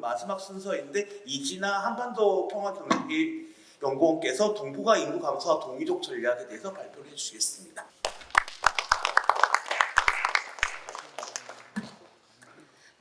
마지막 순서인데 이진아 한반도 평화경제기 연구원께서 동북아 인구 감소와 동이족 전략에 대해서 발표를 해주시겠습니다.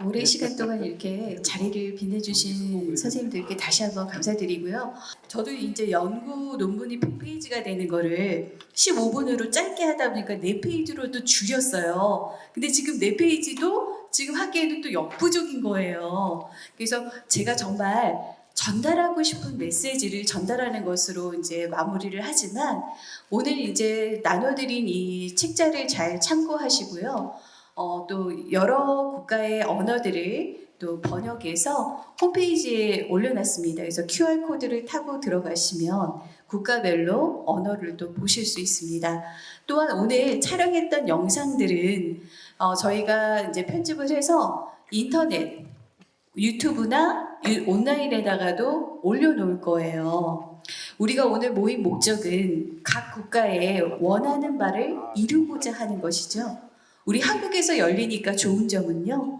오랜 시간 동안 이렇게 자리를 빛내주신 선생님들께 다시 한번 감사드리고요. 저도 이제 연구 논문이 100페이지가 되는 거를 15분으로 짧게 하다 보니까 4페이지로 또 줄였어요. 근데 지금 4페이지도 지금 하기에는 또 역부족인 거예요. 그래서 제가 정말 전달하고 싶은 메시지를 전달하는 것으로 이제 마무리를 하지만 오늘 이제 나눠드린 이 책자를 잘 참고하시고요. 어, 또 여러 국가의 언어들을 또 번역해서 홈페이지에 올려놨습니다. 그래서 QR 코드를 타고 들어가시면 국가별로 언어를 또 보실 수 있습니다. 또한 오늘 촬영했던 영상들은 어, 저희가 이제 편집을 해서 인터넷, 유튜브나 유- 온라인에다가도 올려놓을 거예요. 우리가 오늘 모인 목적은 각 국가에 원하는 바를 이루고자 하는 것이죠. 우리 한국에서 열리니까 좋은 점은요.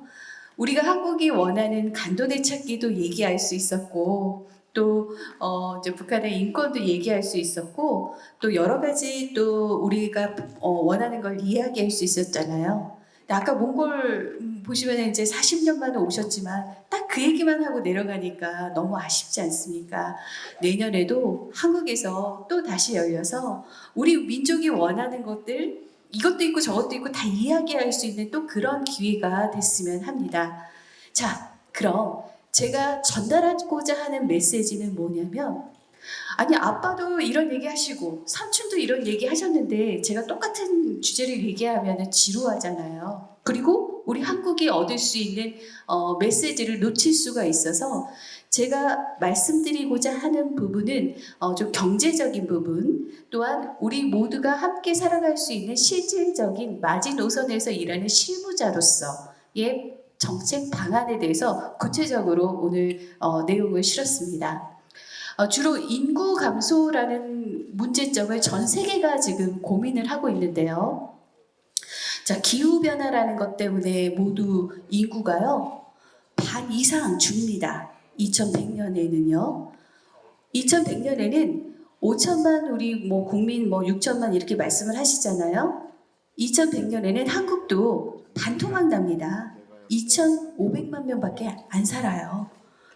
우리가 한국이 원하는 간도대 찾기도 얘기할 수 있었고 또 어, 이제 북한의 인권도 얘기할 수 있었고 또 여러 가지 또 우리가 어, 원하는 걸 이야기할 수 있었잖아요. 아까 몽골 음, 보시면 이제 40년 만에 오셨지만 딱 그 얘기만 하고 내려가니까 너무 아쉽지 않습니까? 내년에도 한국에서 또 다시 열려서 우리 민족이 원하는 것들 이것도 있고 저것도 있고 다 이야기할 수 있는 또 그런 기회가 됐으면 합니다. 자, 그럼 제가 전달하고자 하는 메시지는 뭐냐면 아니 아빠도 이런 얘기 하시고 삼촌도 이런 얘기 하셨는데 제가 똑같은 주제를 얘기하면 지루하잖아요. 그리고 우리 한국이 얻을 수 있는 어, 메시지를 놓칠 수가 있어서 제가 말씀드리고자 하는 부분은 어, 좀 경제적인 부분 또한 우리 모두가 함께 살아갈 수 있는 실질적인 마지노선에서 일하는 실무자로서의 정책 방안에 대해서 구체적으로 오늘 어, 내용을 실었습니다. 어, 주로 인구 감소라는 문제점을 전 세계가 지금 고민을 하고 있는데요. 자, 기후 변화라는 것 때문에 모두 인구가요 반 이상 줍니다. 2100년에는요. 2100년에는 5천만 우리 뭐 국민 뭐 6천만 이렇게 말씀을 하시잖아요. 2100년에는 한국도 반토막 납니다. 2,500만 명밖에 안 살아요.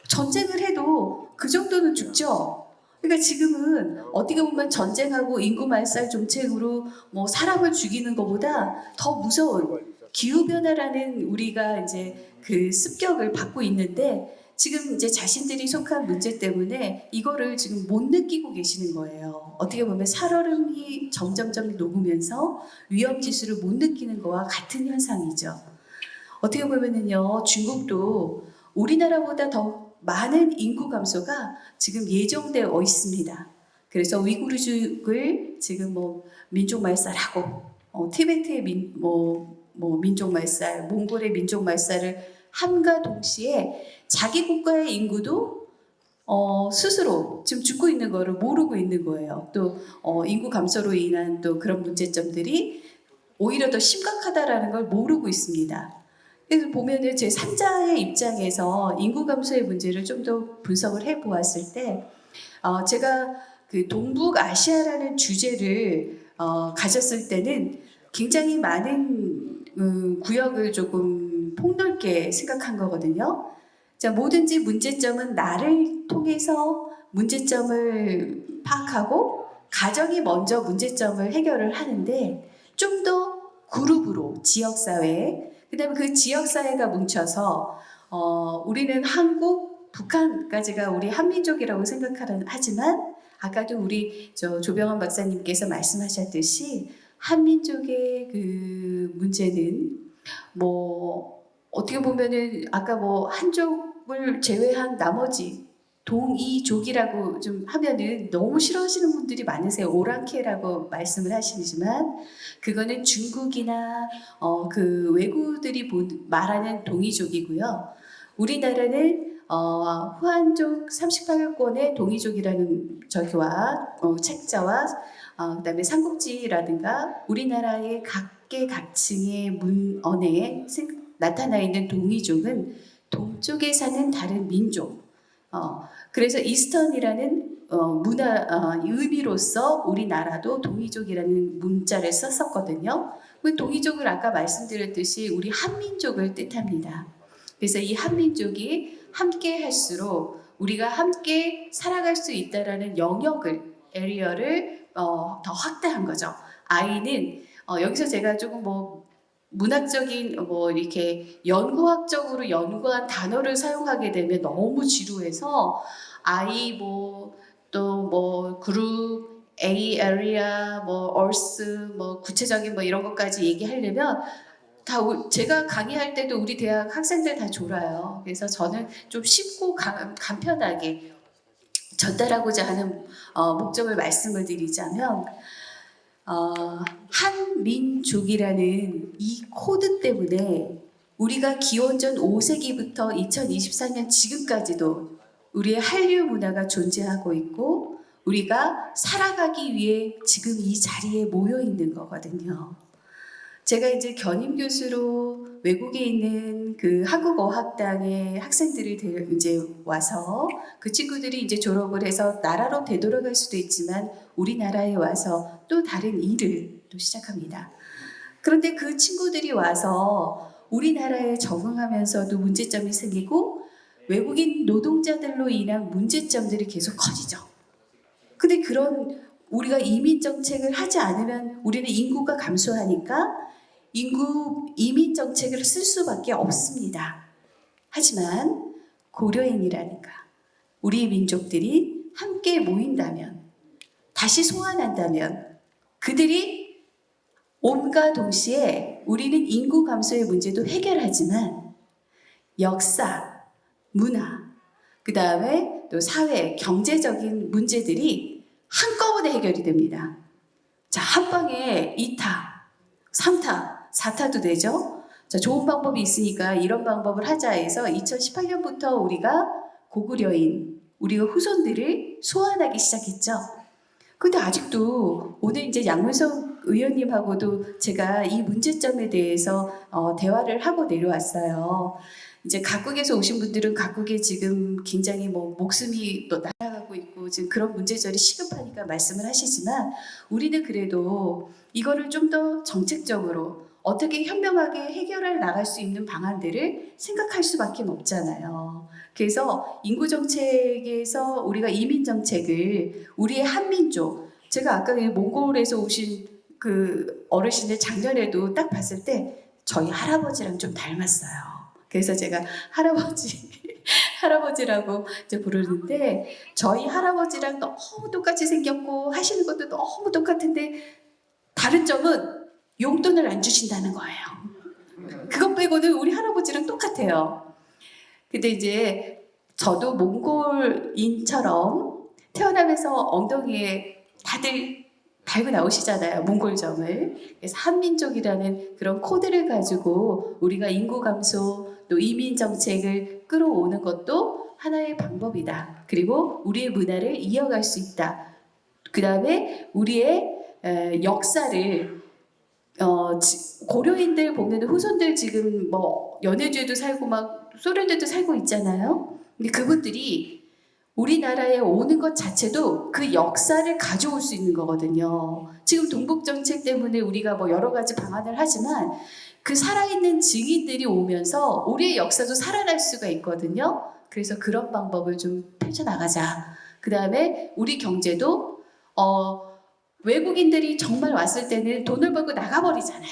전쟁을 해도 그 정도는 죽죠. 그러니까 지금은 어떻게 보면 전쟁하고 인구 말살 정책으로 뭐 사람을 죽이는 것보다 더 무서운 기후 변화라는 우리가 이제 그 습격을 받고 있는데 지금 이제 자신들이 속한 문제 때문에 이거를 지금 못 느끼고 계시는 거예요. 어떻게 보면 살얼음이 점점점 녹으면서 위험 지수를 못 느끼는 거와 같은 현상이죠. 어떻게 보면은요, 중국도 우리나라보다 더 많은 인구 감소가 지금 예정되어 있습니다. 그래서 위구르족을 지금 뭐 민족 말살하고 어, 티베트의 민, 뭐, 뭐 민족 말살, 몽골의 민족 말살을 함과 동시에 자기 국가의 인구도 어, 스스로 지금 죽고 있는 거를 모르고 있는 거예요. 또 어, 인구 감소로 인한 또 그런 문제점들이 오히려 더 심각하다라는 걸 모르고 있습니다. 그래서 보면은 제 3자의 입장에서 인구 감소의 문제를 좀 더 분석을 해 보았을 때, 어, 제가 그 동북 아시아라는 주제를 어, 가졌을 때는 굉장히 많은 음, 구역을 조금 폭넓게 생각한 거거든요. 자, 뭐든지 문제점은 나를 통해서 문제점을 파악하고 가정이 먼저 문제점을 해결을 하는데 좀 더 그룹으로 지역사회, 그 다음에 그 지역 사회가 뭉쳐서 어, 우리는 한국, 북한까지가 우리 한민족이라고 생각하는 하지만 아까도 우리 저 조병환 박사님께서 말씀하셨듯이 한민족의 그 문제는 뭐 어떻게 보면은 아까 뭐 한족을 제외한 나머지 동이족이라고 좀 하면은 너무 싫어하시는 분들이 많으세요. 오랑캐라고 말씀을 하시지만 그거는 중국이나 어, 그 외구들이 본- 말하는 동이족이고요. 우리나라는 어, 후한족 38권의 동이족이라는 저기와 어, 책자와 어, 그다음에 삼국지라든가 우리나라의 각계 각층의 문언에 생- 나타나 있는 동이족은 동쪽에 사는 다른 민족. 어, 그래서 이스턴이라는 어, 문화 어, 의미로서 우리나라도 동이족이라는 문자를 썼었거든요. 그 동이족을 아까 말씀드렸듯이 우리 한민족을 뜻합니다. 그래서 이 한민족이 함께 할수록 우리가 함께 살아갈 수 있다라는 영역을 에리어를 어, 더 확대한 거죠. 아이는 어, 여기서 제가 조금 뭐 문학적인 뭐 이렇게 연구학적으로 연구한 단어를 사용하게 되면 너무 지루해서 아이 뭐 또 뭐 그룹 A area 뭐 얼스 뭐 구체적인 뭐 이런 것까지 얘기하려면 다 우- 제가 강의할 때도 우리 대학 학생들 다 졸아요. 그래서 저는 좀 쉽고 간, 간편하게 전달하고자 하는 어, 목적을 말씀을 드리자면 어, 한민족이라는 이 코드 때문에 우리가 기원전 5세기부터 2024년 지금까지도 우리의 한류 문화가 존재하고 있고 우리가 살아가기 위해 지금 이 자리에 모여 있는 거거든요. 제가 이제 견임 교수로 외국에 있는 그 한국 어학당의 학생들이 데- 이제 와서 그 친구들이 이제 졸업을 해서 나라로 되돌아갈 수도 있지만 우리나라에 와서 또 다른 일을 또 시작합니다. 그런데 그 친구들이 와서 우리나라에 적응하면서도 문제점이 생기고 외국인 노동자들로 인한 문제점들이 계속 커지죠. 근데 그런 우리가 이민 정책을 하지 않으면 우리는 인구가 감소하니까 인구 이민 정책을 쓸 수밖에 없습니다. 하지만 고려인이라니까 우리 민족들이 함께 모인다면 다시 소환한다면 그들이 온과 동시에 우리는 인구 감소의 문제도 해결하지만 역사, 문화, 그 다음에 또 사회, 경제적인 문제들이 한꺼번에 해결이 됩니다. 자, 한 방에 2타, 3타, 4타도 되죠? 자, 좋은 방법이 있으니까 이런 방법을 하자 해서 2018년부터 우리가 고구려인, 우리가 후손들을 소환하기 시작했죠. 근데 아직도 오늘 이제 양문석 의원님하고도 제가 이 문제점에 대해서 어, 대화를 하고 내려왔어요. 이제 각국에서 오신 분들은 각국에 지금 굉장히 뭐 목숨이 또 날아가고 있고 지금 그런 문제점이 시급하니까 말씀을 하시지만 우리는 그래도 이거를 좀 더 정책적으로 어떻게 현명하게 해결해 나갈 수 있는 방안들을 생각할 수밖에 없잖아요. 그래서 인구 정책에서 우리가 이민 정책을 우리의 한민족 제가 아까 그 몽골에서 오신 그 어르신을 작년에도 딱 봤을 때 저희 할아버지랑 좀 닮았어요. 그래서 제가 할아버지 할아버지라고 이제 부르는데 저희 할아버지랑 너무 똑같이 생겼고 하시는 것도 너무 똑같은데 다른 점은 용돈을 안 주신다는 거예요. 그것 빼고는 우리 할아버지랑 똑같아요. 근데 이제 저도 몽골인처럼 태어나면서 엉덩이에 다들 달고 나오시잖아요. 몽골점을. 그래서 한민족이라는 그런 코드를 가지고 우리가 인구 감소 또 이민 정책을 끌어오는 것도 하나의 방법이다. 그리고 우리의 문화를 이어갈 수 있다. 그 다음에 우리의 에, 역사를 어, 지- 고려인들 보면 후손들 지금 뭐 연해주에도 살고 막 소련에도 살고 있잖아요. 근데 그분들이 우리나라에 오는 것 자체도 그 역사를 가져올 수 있는 거거든요. 지금 동북 정책 때문에 우리가 뭐 여러 가지 방안을 하지만 그 살아있는 증인들이 오면서 우리의 역사도 살아날 수가 있거든요. 그래서 그런 방법을 좀 펼쳐나가자. 그 다음에 우리 경제도 어, 외국인들이 정말 왔을 때는 돈을 벌고 나가버리잖아요.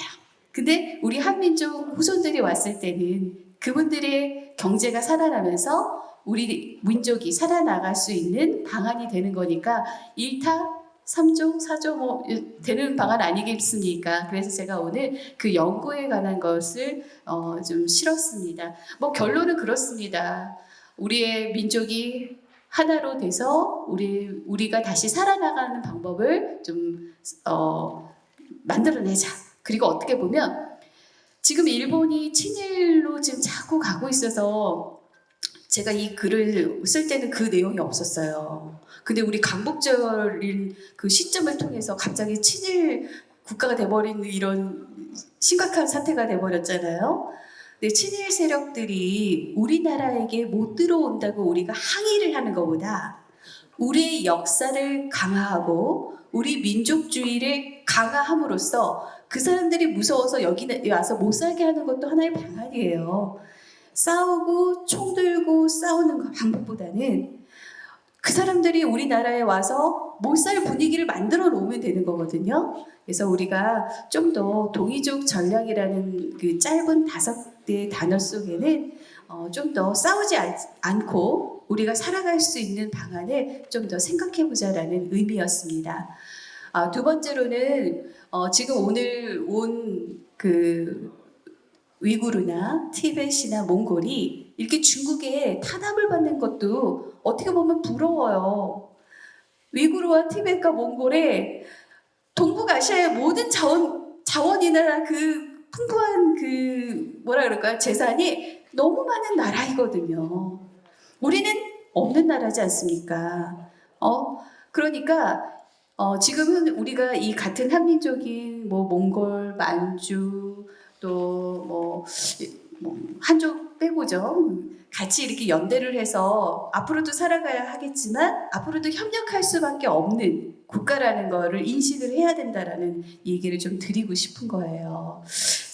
근데 우리 한민족 후손들이 왔을 때는 그분들의 경제가 살아나면서 우리 민족이 살아나갈 수 있는 방안이 되는 거니까 1타 3조, 4조 뭐 되는 방안 아니겠습니까? 그래서 제가 오늘 그 연구에 관한 것을 어, 좀 실었습니다. 뭐 결론은 그렇습니다. 우리의 민족이 하나로 돼서 우리 우리가 다시 살아나가는 방법을 좀 어, 만들어내자. 그리고 어떻게 보면 지금 일본이 친일로 지금 자꾸 가고 있어서 제가 이 글을 쓸 때는 그 내용이 없었어요. 근데 우리 강복절인 그 시점을 통해서 갑자기 친일 국가가 돼버린 이런 심각한 사태가 돼버렸잖아요. 근데 친일 세력들이 우리나라에게 못 들어온다고 우리가 항의를 하는 것보다 우리의 역사를 강화하고 우리 민족주의를 강화함으로써 그 사람들이 무서워서 여기 와서 못 살게 하는 것도 하나의 방안이에요. 싸우고 총 들고 싸우는 그 방법보다는 그 사람들이 우리나라에 와서 못 살 분위기를 만들어 놓으면 되는 거거든요. 그래서 우리가 좀 더 동이족 전략이라는 그 짧은 다섯 개 의 단어 속에는 어, 좀 더 싸우지 않, 않고 우리가 살아갈 수 있는 방안을 좀 더 생각해 보자라는 의미였습니다. 아, 두 번째로는 어, 지금 오늘 온 그 위구르나 티벳이나 몽골이 이렇게 중국에 탄압을 받는 것도 어떻게 보면 부러워요. 위구르와 티벳과 몽골에 동북아시아의 모든 자원 자원이나 그 풍부한 그 뭐라 그럴까요 재산이 너무 많은 나라이거든요. 우리는 없는 나라지 않습니까? 어 그러니까 어, 지금은 우리가 이 같은 한민족인 뭐 몽골, 만주 또뭐 뭐 한족 빼고죠. 같이 이렇게 연대를 해서 앞으로도 살아가야 하겠지만 앞으로도 협력할 수밖에 없는 국가라는 거를 인식을 해야 된다라는 얘기를 좀 드리고 싶은 거예요.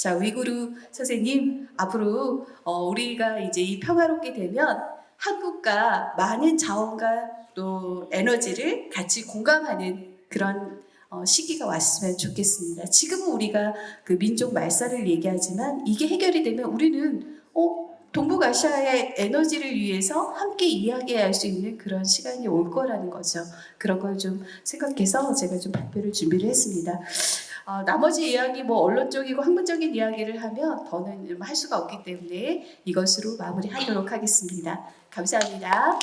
자, 위구르 선생님 앞으로 어, 우리가 이제 이 평화롭게 되면 한국과 많은 자원과 또 에너지를 같이 공감하는 그런 어, 시기가 왔으면 좋겠습니다. 지금은 우리가 그 민족 말살을 얘기하지만 이게 해결이 되면 우리는 어, 동북아시아의 에너지를 위해서 함께 이야기할 수 있는 그런 시간이 올 거라는 거죠. 그런 걸 좀 생각해서 제가 좀 발표를 준비를 했습니다. 어, 나머지 이야기 뭐 언론적이고 학문적인 이야기를 하면 더는 할 수가 없기 때문에 이것으로 마무리하도록 하겠습니다. 감사합니다.